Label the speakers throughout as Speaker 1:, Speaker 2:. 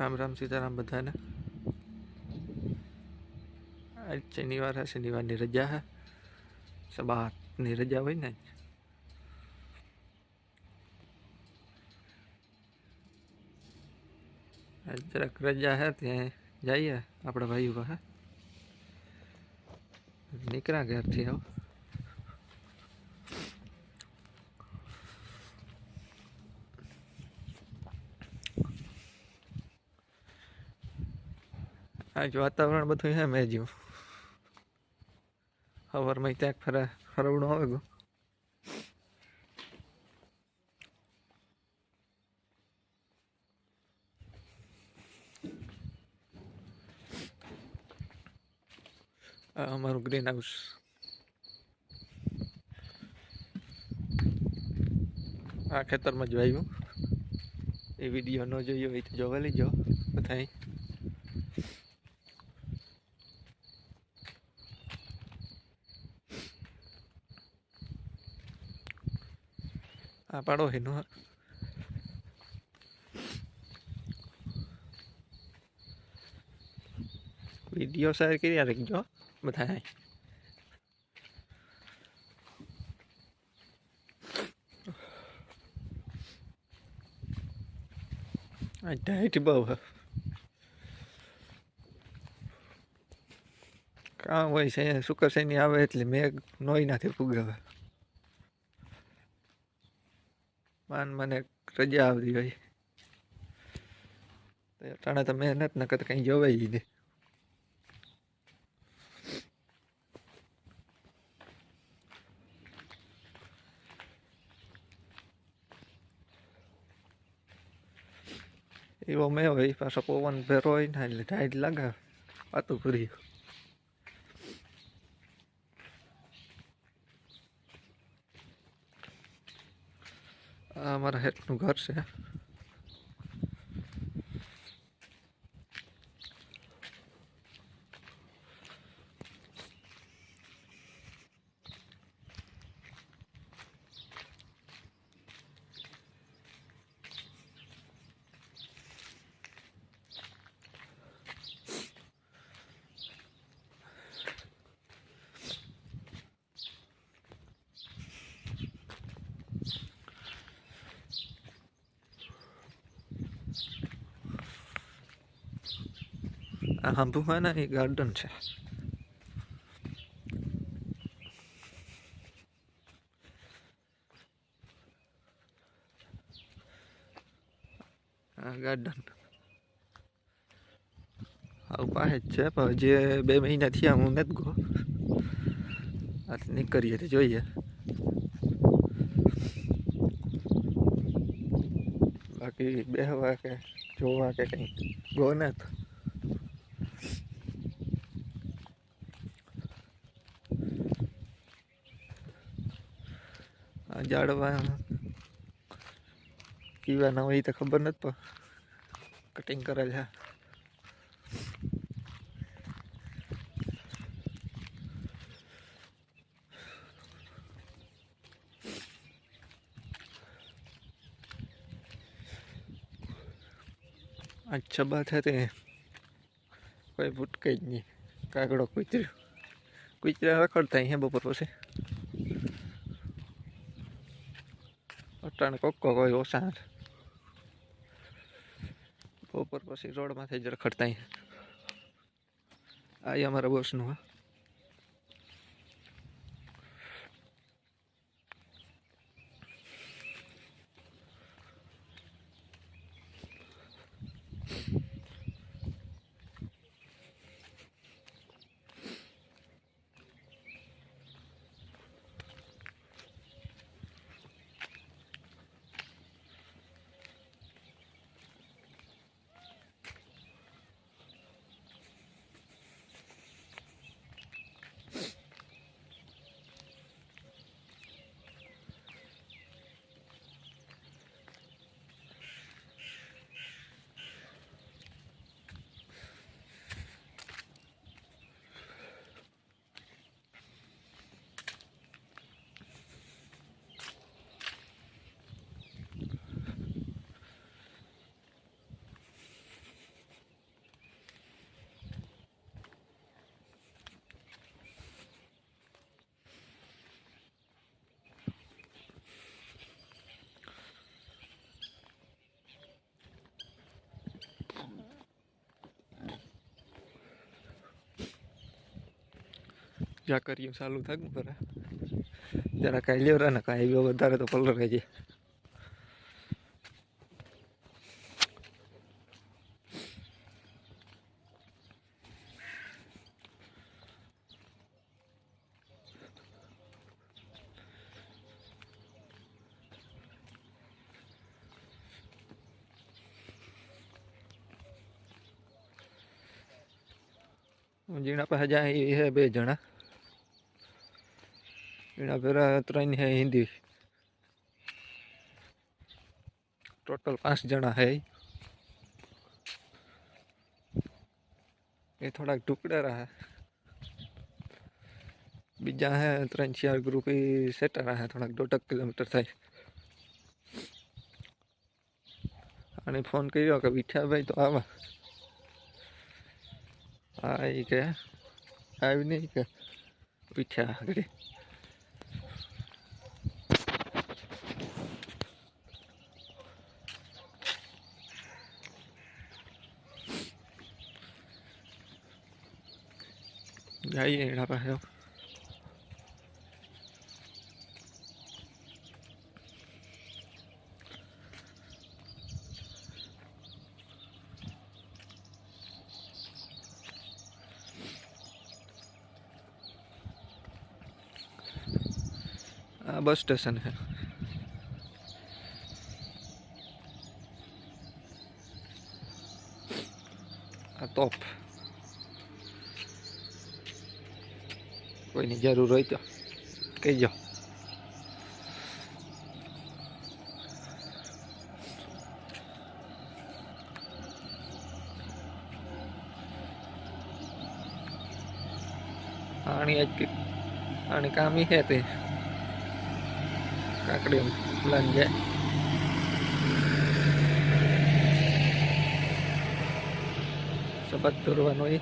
Speaker 1: રામ રામ સીતારામ બધાને. આજ શનિવાર હે, શનિવારની રજા હે. સબાતની રજા હોય ને જરાક રજા હે, ત્યાં જઈએ, આપણા ભાઈઓ પાસે નીકળ્યા ઘરથી આવ આજ વાતાવરણ બધું હે મેં જેવું સવારમાં ક્યાંક ફરે ફરવણું આવે ગયું આ અમારું ગ્રીન હાઉસ. આ ખેતરમાં જ એ વીડિયો ન જોયો હોય તો જોવા લેજો બધા આ પાડો એનો વીડિયો શેર કરી રાખજો બધા I died above her. કામ હોય છે શુકર શનિ આવે એટલે મેઘ નોઈ નાખે ફુગાવે માન મને રજા આવતી હોય. અટાણે તો મહેનત ન કરતા કંઈ જોવાય નહીં. એવો મેં હોય, પાછો પવન ભેરો હોય ને એટલે ટાઈટ લાગે. વાતું કરી આ અમારા હેઠનું ઘર છે. આ હંભુવાના એ ગાર્ડન છે. આ ગાર્ડન આવું પાસે જ છે, પણ જે બે મહિના થયા, હું નથી ગયો. આથી નીકળીએ તો જોઈએ. બાકી બેહવા કે જોવા કે કંઈ ગો ના તો આ ઝાડવા કીવા ના હોય તો ખબર નથી પણ કટિંગ કરેલ છે આ છબા છે તે કોઈ ભૂટકે જ નહીં કાગડો કૂતર્યો કૂતરા રખડતા અહીંયા બપોર પછી અટાણે કોકો કોઈ ઓછા. બપોર પછી રોડમાંથી જ રખડતા અહીંયા અમારા બોસનું હા. જાકરિયું ચાલુ ને કરે જરા કાંઈ લેવરા ને કાંઈ આવ્યો વધારે તો પલર જાય. જીણા પાસે જાય એ બે જણા. ભેરા ત્રણ હે હિન્દી. ટોટલ પાંચ જણા હે. એ થોડાક ટુકડા રહે. બીજા હે ત્રણ ચાર ગ્રુપ એ સેટર હે થોડાક દોઢક કિલોમીટર થાય. અને ફોન કર્યો કે વિઠ્યાભાઈ તો આવા. હા એ કે આવી નહીં કે પીઠ્યા આગળ. જઈએ એના પાસે આ બસ સ્ટેશન છે આ તોપ કોઈની જરૂર હોય તો કહીજો આણી આજ કે આણી કામી હે તે કાકડી પ્લાન જાય સબાત દોરવાનો એ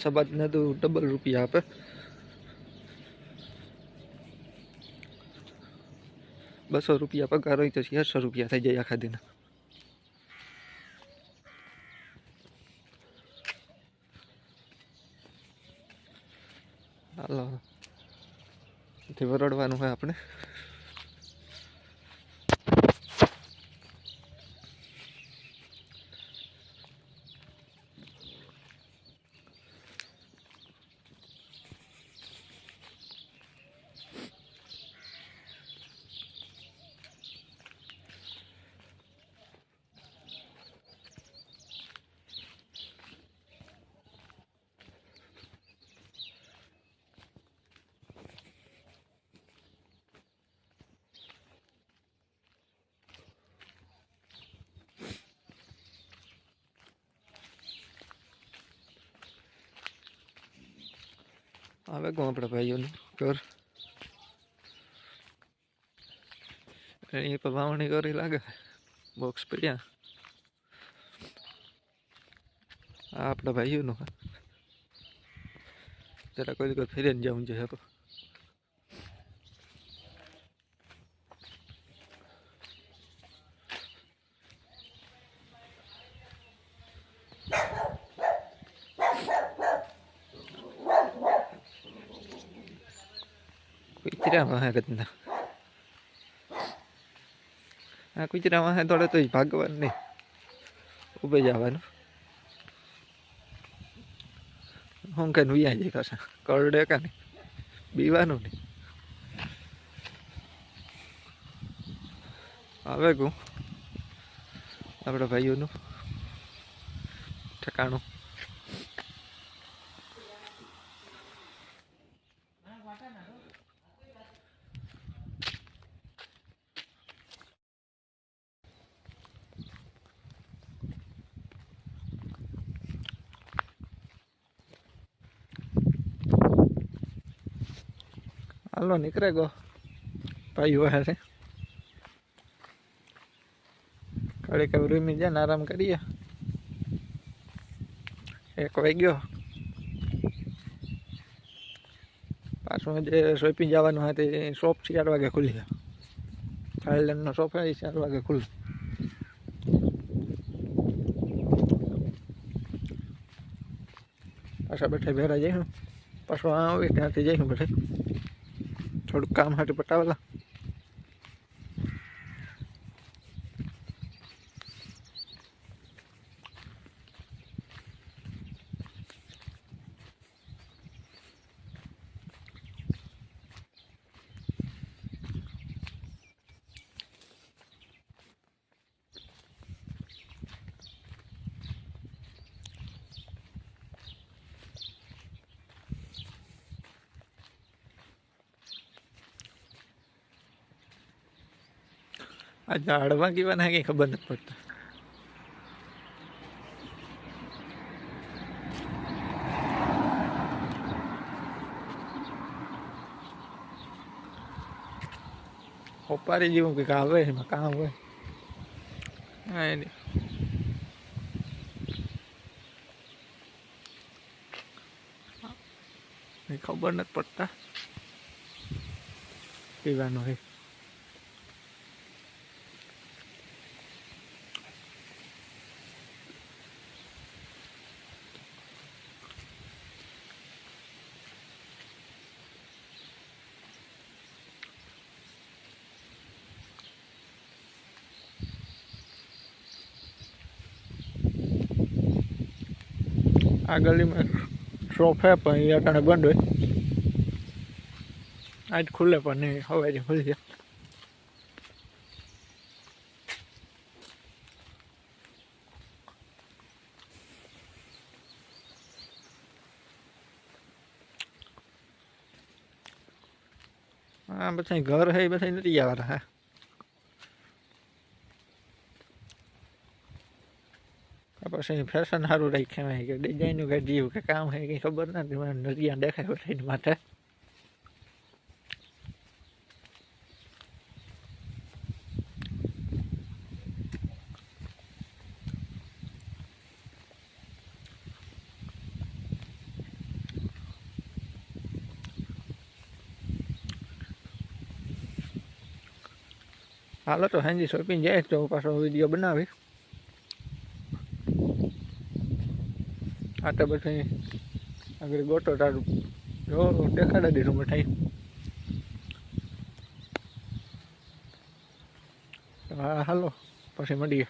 Speaker 1: ને સબાત ને તો ડબલ રૂપિયા આપે. બસો રૂપિયા પગાર હોય તો છસો રૂપિયા થઈ જાય આખા દિના. હાલો. વરડવાનું હોય આપણે. આવે કોણ આપણા ભાઈઓનું ઘર એ પર વાવણી કરી લાગે બોક્સ પડ્યા આ આપણા ભાઈઓનું જરા કોઈ કોઈ ફેરીને જવું જોઈએ તો કુતરામાં હે આ કુતરામાં હે દોડે તો ભાગવાનું નહીં. ઉભે જવાનું. હું કઈ નુયા જઈ કશે કરડે કા નહીં? બીવાનું નહીં. આવે કું આપણા ભાઈઓનું ઠેકાણું. હાલો, નીકળે ગો. ભાઈઓ હારે કાળી કઈ રૂમી જાય ને આરામ કરીએ. એક વાગ્યો. પાછું જે શોપિંગ જવાનું હોય તે શોપ ચાર વાગે ખુલી જાય. થાઈલેન્ડનો સોફા એ ચાર વાગે ખુલ્લે પાછા બેઠા ભેરા જઈશું પાછો આવે ત્યાંથી જઈશું બેઠા થોડુંક કામ હાટું પટાવેલા આ ઝાડમાં કેવા ના કંઈ ખબર નથી પડતી. ઓપારી જેવું કંઈક આવે એમાં, કામ હોય. હા એની ખબર નથી પડતા. પીવાનું હોય આ ગલીમાં શોપ હે પણ એ અટાણે બંધ હોય. આજ ખુલ્લે પણ નહીં, હવે ખુલી જાય હા બધા ઘર હે બધા નથી આવતા હા. પછી ફેશન સારું રાખ્યા હોય કે ડિઝાઇનનું કાંઈ જીવ કે કામ હોય કંઈ ખબર નથી, મને નરિયા દેખાય બધાની માથે. હાલો તો હાંજી શોપિંગ જાય તો પાછો વીડિયો બનાવી આ તો આગળ ગોટો તારું જો દેખાડા દીધું મઠાઈ હા હાલો પછી મળીએ.